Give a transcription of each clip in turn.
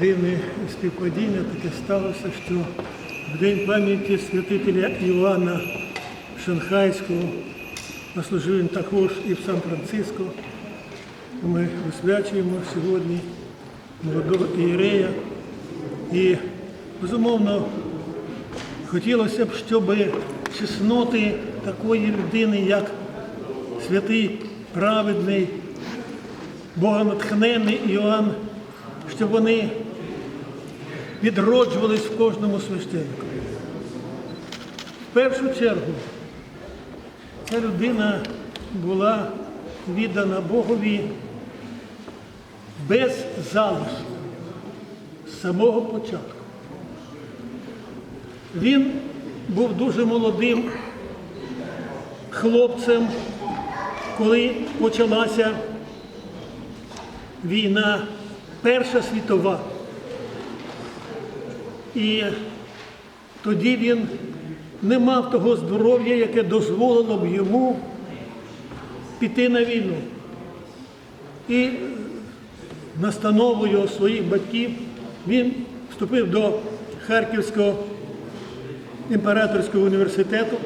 дивне співпадіння таке сталося, що в день пам'яті святителя Іоанна Шанхайського, послужив він також і в Сан-Франциско. Ми висвячуємо сьогодні молодого ієрея. І, безумовно, хотілося б, щоб чесноти такої людини, як святий праведний, богонатхненний Іоанн, щоб вони відроджувались в кожному священнику. В першу чергу ця людина була віддана Богові без залишку з самого початку. Він був дуже молодим хлопцем, коли почалася війна Перша світова. І тоді він не мав того здоров'я, яке дозволило б йому піти на війну. І настановою своїх батьків він вступив до Харківського імператорського університету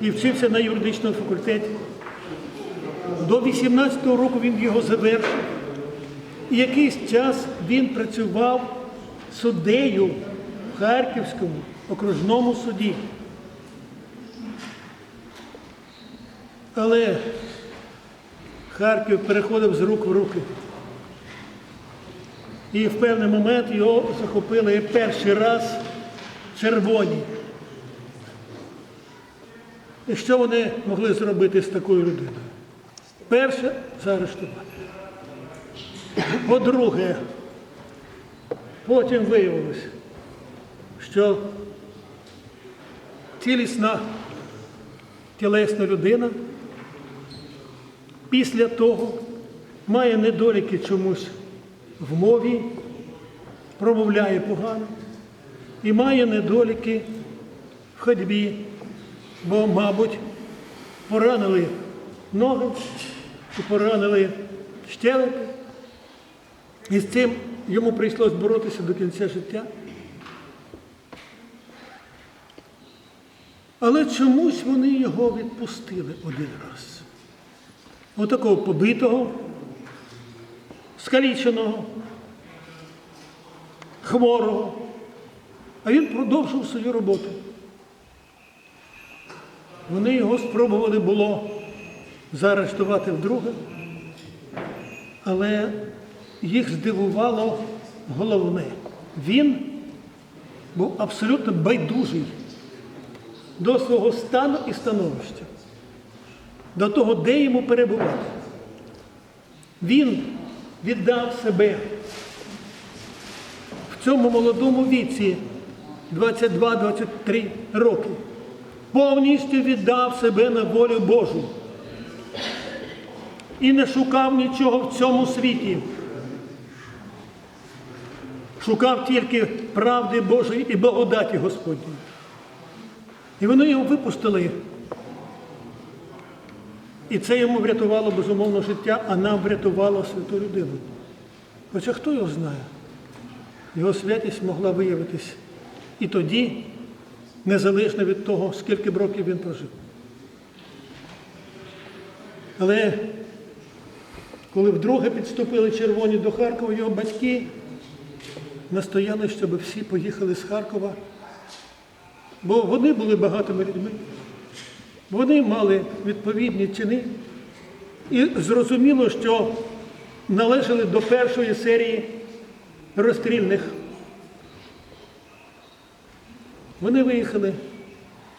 і вчився на юридичному факультеті. До 18-го року він його завершив. І якийсь час він працював суддею в Харківському окружному суді. Але Харків переходив з рук в руки. І в певний момент його захопили перший раз червоні. І що вони могли зробити з такою людиною? Перше заарештувати. По-друге, потім виявилось, що цілісна тілесна людина після того має недоліки чомусь в мові, промовляє погано і має недоліки в ходьбі, бо, мабуть, поранили ноги поранили щелепи. І з цим йому прийшлось боротися до кінця життя. Але чомусь вони його відпустили один раз. Отакого побитого, скаліченого, хворого. А він продовжив свою роботу. Вони його спробували було заарештувати вдруге, але їх здивувало головне. Він був абсолютно байдужий до свого стану і становища, до того, де йому перебувати. Він віддав себе в цьому молодому віці 22-23 роки. Повністю віддав себе на волю Божу. І не шукав нічого в цьому світі. Шукав тільки правди Божої і благодаті Господньої. І вони його випустили. І це йому врятувало безумовно життя, а нам врятувало святу людину. Хоча хто його знає? Його святість могла виявитись і тоді, незалежно від того, скільки б років він прожив. Але коли вдруге підступили червоні до Харкова, його батьки настояли, щоб всі поїхали з Харкова, бо вони були багатими людьми, вони мали відповідні чини. І зрозуміло, що належали до першої серії розстрільних. Вони виїхали,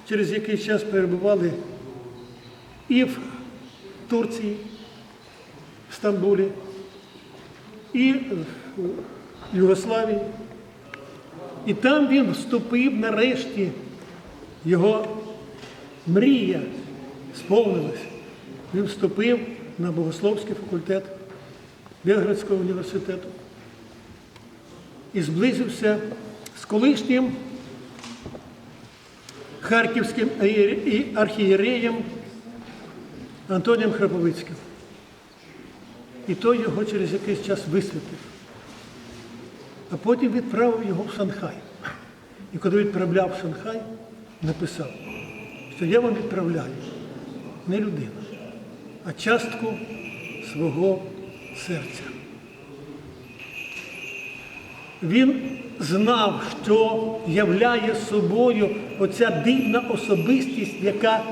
через який час перебували і в Турції, в Стамбулі, і Югославії. І там він вступив нарешті, його мрія сповнилась. Він вступив на богословський факультет Белградського університету і зблизився з колишнім харківським архієреєм Антонієм Храповицьким. І той його через якийсь час висвятив. А потім відправив його в Шанхай. І коли відправляв в Шанхай, написав, що я вам відправляю не людину, а частку свого серця. Він знав, що являє собою оця дивна особистість, яка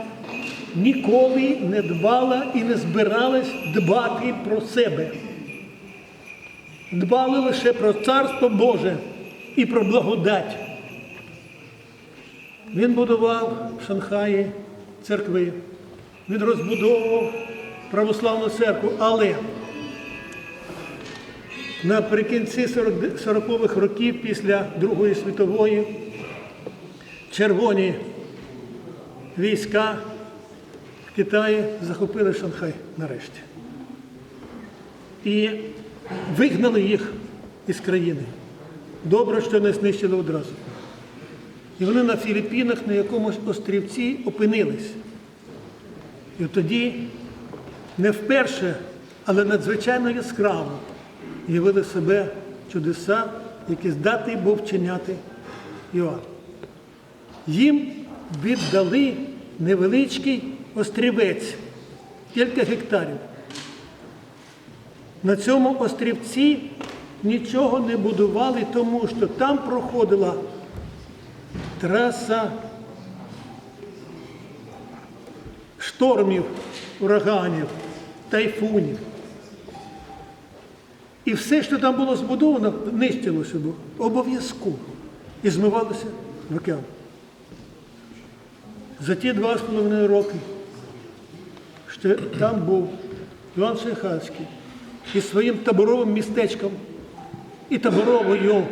ніколи не дбала і не збиралась дбати про себе. Дбали лише про Царство Боже і про благодать. Він будував в Шанхаї церкви, він розбудовував православну церкву, але наприкінці 40-х років після Другої світової червоні війська в Китаї захопили Шанхай нарешті. І вигнали їх із країни. Добре, що не знищили одразу. І вони на Філіппінах на якомусь острівці опинились. І тоді не вперше, але надзвичайно яскраво явили себе чудеса, які здатний був вчиняти Іоанн. Їм віддали невеличкий острівець, кілька гектарів. На цьому острівці нічого не будували, тому що там проходила траса штормів, ураганів, тайфунів. І все, що там було збудовано, нищилося обов'язково і змивалося в океан. За ті два з половиною роки, що там був Іван Шейханський із своїм таборовим містечком і таборовою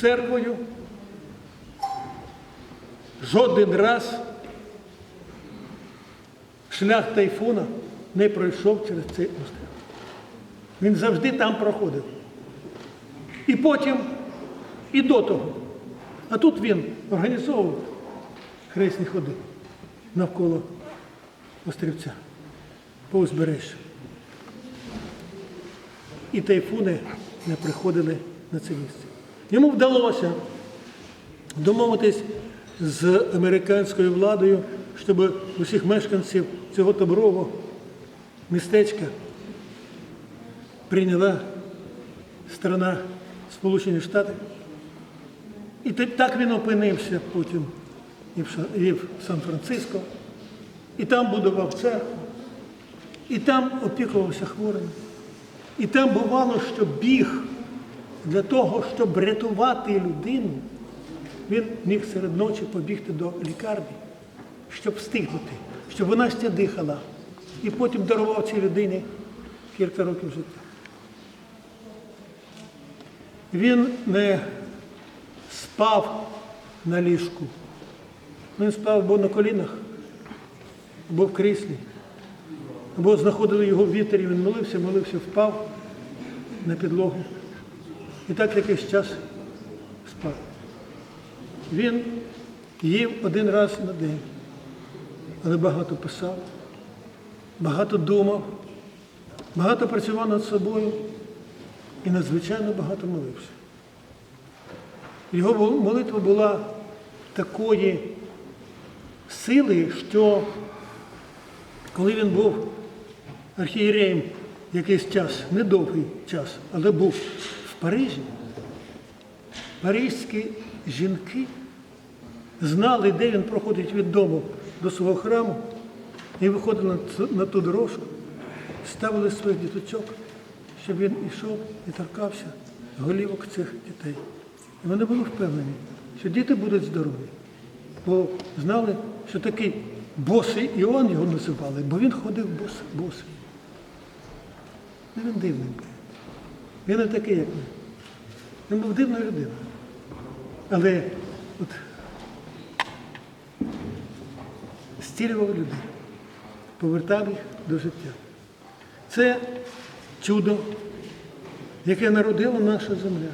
церквою, жоден раз шлях тайфуна не пройшов через цей острів. Він завжди там проходив. І потім, і до того. А тут він організовував хресні ходи навколо острівця по узбережжю. І тайфуни не приходили на це місце. Йому вдалося домовитись з американською владою, щоб усіх мешканців цього таборового містечка прийняла страна Сполучені Штати. І так він опинився потім і в Сан-Франциско, і там будував церкву, і там опікувався хворими. І там бувало, що біг для того, щоб рятувати людину, він міг серед ночі побігти до лікарні, щоб встигнути, щоб вона ще дихала. І потім дарував цій людині кілька років життя. Він не спав на ліжку. Він спав або на колінах, або в кріслі, або знаходили його в вітері, він молився, молився, впав на підлогу. І так якийсь час спав. Він їв один раз на день, але багато писав, багато думав, багато працював над собою і надзвичайно багато молився. Його молитва була такої сили, що коли він був архієреєм якийсь час, недовгий час, але був в Парижі, паризькі жінки знали, де він проходить від дому до свого храму, і виходили на ту дорожку, ставили своїх діточок, щоб він ішов і торкався голівок цих дітей. І вони були впевнені, що діти будуть здорові. Бо знали, що такий босий Іоанн його називали, бо він ходив бос, босий. Ну, він дивний. Він не такий, як ми. Він був дивною людиною. Але от зцілював людей, повертав їх до життя. Це чудо, яке народила наша земля,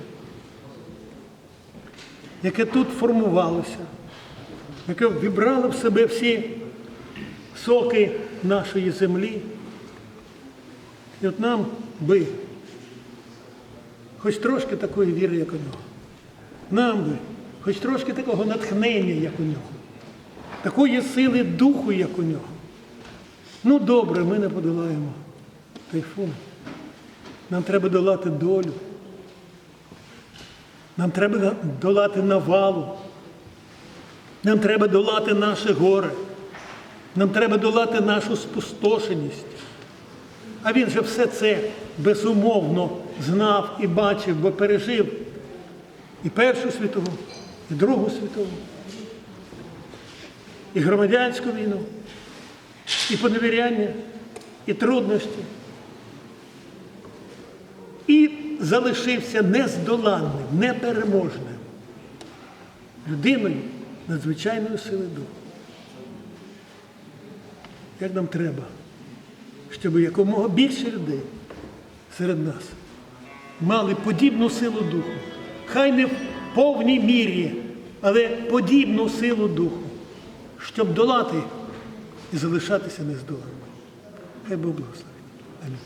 яке тут формувалося, яке вібрало в себе всі соки нашої землі. І от нам би хоч трошки такої віри, як у нього. Нам би хоч трошки такого натхнення, як у нього, такої сили духу, як у нього. Ну добре, ми не подолаємо тайфун. Нам треба долати долю. Нам треба долати навалу. Нам треба долати наше горе. Нам треба долати нашу спустошеність. А він же все це безумовно знав і бачив, бо пережив і Першу світову, і Другу світову, і громадянську війну, і поневіряння, і труднощі. І залишився нездоланним, непереможним людиною надзвичайної сили духу. Як нам треба, щоб якомога більше людей серед нас мали подібну силу духу. Хай не в повній мірі, але подібну силу духу, щоб долати і залишатися нездоланими. Хай Бог благословить. Амінь.